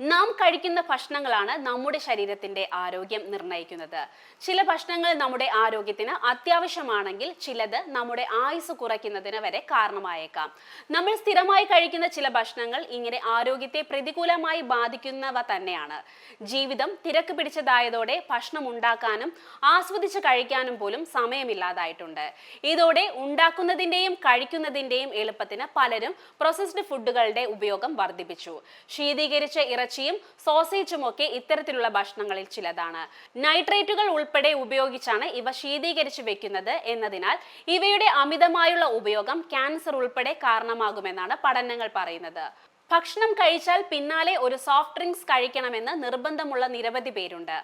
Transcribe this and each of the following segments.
നാം കഴിക്കുന്ന ഭക്ഷണങ്ങളാണ് നമ്മുടെ ശരീരത്തിന്റെ ആരോഗ്യം നിർണയിക്കുന്നത്. ചില ഭക്ഷണങ്ങൾ നമ്മുടെ ആരോഗ്യത്തിന് അത്യാവശ്യമാണെങ്കിൽ ചിലത് നമ്മുടെ ആയുസ് കുറയ്ക്കുന്നതിന് വരെ കാരണമായേക്കാം. നമ്മൾ സ്ഥിരമായി കഴിക്കുന്ന ചില ഭക്ഷണങ്ങൾ ഇങ്ങനെ ആരോഗ്യത്തെ പ്രതികൂലമായി ബാധിക്കുന്നവ തന്നെയാണ്. ജീവിതം തിരക്ക് പിടിച്ചതായതോടെ ഭക്ഷണം ഉണ്ടാക്കാനും ആസ്വദിച്ച് കഴിക്കാനും പോലും സമയമില്ലാതായിട്ടുണ്ട്. ഇതോടെ ഉണ്ടാക്കുന്നതിന്റെയും കഴിക്കുന്നതിന്റെയും എളുപ്പത്തിന് പലരും പ്രോസസ്ഡ് ഫുഡുകളുടെ ഉപയോഗം വർദ്ധിപ്പിച്ചു. ശീതീകരിച്ച ഇറച്ചിയും സോസേജും ഒക്കെ ഇത്തരത്തിലുള്ള ഭക്ഷണങ്ങളിൽ ചിലതാണ്. നൈട്രേറ്റുകൾ ഉൾപ്പെടെ ഉപയോഗിച്ചാണ് ഇവ ശീതീകരിച്ച് വെക്കുന്നത് എന്നതിനാൽ ഇവയുടെ അമിതമായുള്ള ഉപയോഗം ക്യാൻസർ ഉൾപ്പെടെ കാരണമാകുമെന്നാണ് പഠനങ്ങൾ പറയുന്നത്. ഭക്ഷണം കഴിച്ചാൽ പിന്നാലെ ഒരു സോഫ്റ്റ് ഡ്രിങ്ക്സ് കഴിക്കണമെന്ന് നിർബന്ധമുള്ള നിരവധി പേരുണ്ട്.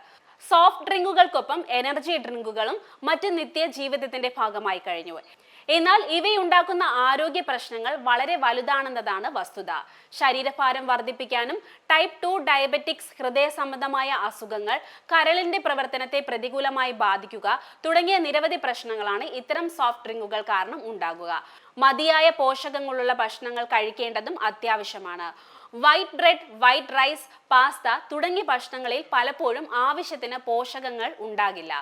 സോഫ്റ്റ് ഡ്രിങ്കുകൾക്കൊപ്പം എനർജി ഡ്രിങ്കുകളും മറ്റ് നിത്യ ജീവിതത്തിന്റെ ഭാഗമായി കഴിഞ്ഞു. എന്നാൽ ഇവയുണ്ടാക്കുന്ന ആരോഗ്യ പ്രശ്നങ്ങൾ വളരെ വലുതാണെന്നതാണ് വസ്തുത. ശരീരഭാരം വർദ്ധിപ്പിക്കാനും ടൈപ്പ് ടു ഡയബറ്റിക്സ് ഹൃദയ സംബന്ധമായ അസുഖങ്ങൾ കരളിന്റെ പ്രവർത്തനത്തെ പ്രതികൂലമായി ബാധിക്കുക തുടങ്ങിയ നിരവധി പ്രശ്നങ്ങളാണ് ഇത്തരം സോഫ്റ്റ് ഡ്രിങ്കുകൾ കാരണം ഉണ്ടാകുക. മതിയായ പോഷകങ്ങളുള്ള ഭക്ഷണങ്ങൾ കഴിക്കേണ്ടതും അത്യാവശ്യമാണ്. White bread white rice pasta തുടങ്ങിയ ഭക്ഷണങ്ങളിൽ പലപ്പോഴും ആവശ്യത്തിന് പോഷകങ്ങൾ ഉണ്ടാകില്ല.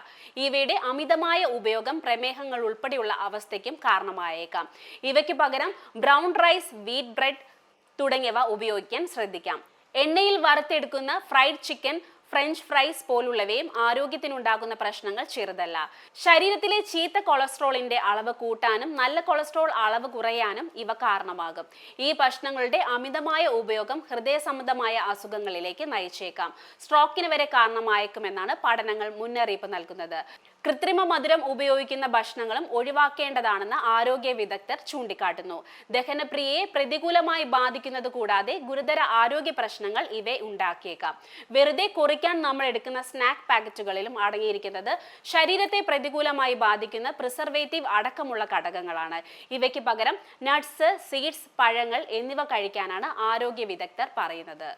ഇവയുടെ അമിതമായ ഉപയോഗം പ്രമേഹങ്ങൾ ഉൾപ്പെടെയുള്ള അവസ്ഥയ്ക്കും കാരണമായേക്കാം. ഇവയ്ക്ക് പകരം ബ്രൗൺ റൈസ് വീറ്റ് ബ്രെഡ് തുടങ്ങിയവ ഉപയോഗിക്കാൻ ശ്രദ്ധിക്കാം. എണ്ണയിൽ വറുത്തെടുക്കുന്ന ഫ്രൈഡ് ചിക്കൻ ഫ്രഞ്ച് ഫ്രൈസ് പോലുള്ളവയും ആരോഗ്യത്തിനുണ്ടാകുന്ന പ്രശ്നങ്ങൾ ചെറുതല്ല. ശരീരത്തിലെ ചീത്ത കൊളസ്ട്രോളിന്റെ അളവ് കൂട്ടാനും നല്ല കൊളസ്ട്രോൾ അളവ് കുറയാനും ഇവ കാരണമാകും. ഈ ഭക്ഷണങ്ങളുടെ അമിതമായ ഉപയോഗം ഹൃദയ സംബന്ധമായ അസുഖങ്ങളിലേക്ക് നയിച്ചേക്കാം. സ്ട്രോക്കിന് വരെ കാരണമായേക്കുമെന്നാണ് പഠനങ്ങൾ മുന്നറിയിപ്പ് നൽകുന്നത്. കൃത്രിമ മധുരം ഉപയോഗിക്കുന്ന ഭക്ഷണങ്ങളും ഒഴിവാക്കേണ്ടതാണെന്ന് ആരോഗ്യ വിദഗ്ധർ ചൂണ്ടിക്കാട്ടുന്നു. ദഹനപ്രിയയെ പ്രതികൂലമായി ബാധിക്കുന്നത് കൂടാതെ ഗുരുതര ആരോഗ്യ പ്രശ്നങ്ങൾ ഇവ ഉണ്ടാക്കിയേക്കാം. വെറുതെ കുറിക്കാൻ നമ്മൾ എടുക്കുന്ന സ്നാക്ക് പാക്കറ്റുകളിലും അടങ്ങിയിരിക്കുന്നത് ശരീരത്തെ പ്രതികൂലമായി ബാധിക്കുന്ന പ്രിസർവേറ്റീവ് അടക്കമുള്ള ഘടകങ്ങളാണ്. ഇവയ്ക്ക് പകരം നട്ട്സ് സീഡ്സ് പഴങ്ങൾ എന്നിവ കഴിക്കാനാണ് ആരോഗ്യ വിദഗ്ധർ പറയുന്നത്.